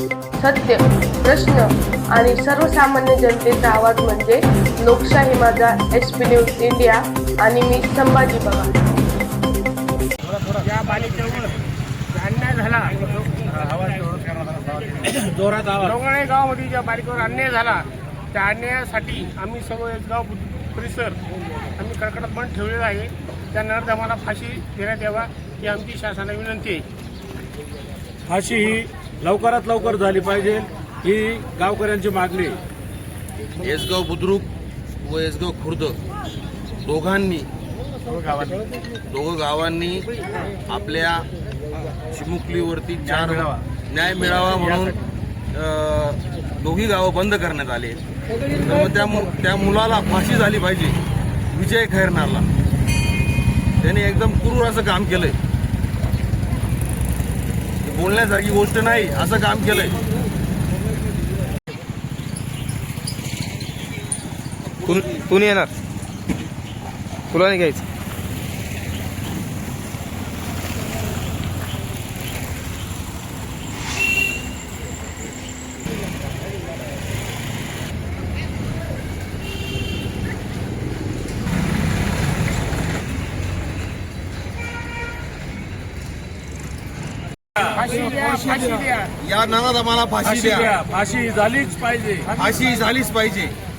सत्य प्रश्न आणि सर्वसामान्य जनतेचा आवाज म्हणजे लोकशाही माझा एस पी न्यूज इंडिया आणि मी संभाजी बघा या बालिकेवर अन्याय झाला. जोरात आवाज. डोंगळे गावामध्ये ज्या बालिकेवर अन्याय झाला त्या अन्यायासाठी आम्ही सर्व गाव परिसर आम्ही कडकडत बंद ठेवलेला आहे. त्यानंतर आम्हाला फाशी देण्यात यावा ही आमची शासनाला विनंती आहे. फाशी ही लवकरात लवकर झाली पाहिजे ही गावकऱ्यांची मागणी. येसगाव बुद्रुक व येसगाव खुर्द दोघांनी दोघं गावांनी आपल्या चिमुकलीवरती चार न्याय मिळावा. म्हणून दोघी गावं बंद करण्यात आले त्या मु- त्या मुलाला फाशी झाली पाहिजे विजय खैरनारला. त्याने एकदम क्रूर असं काम केलंय. बोलण्यासारखी गोष्ट नाही असं काम केलंय. कुणी येणार? तुला नाही घ्यायचं? या नानात आम्हाला फाशी द्या. फाशी झालीच पाहिजे. फाशी झालीच पाहिजे.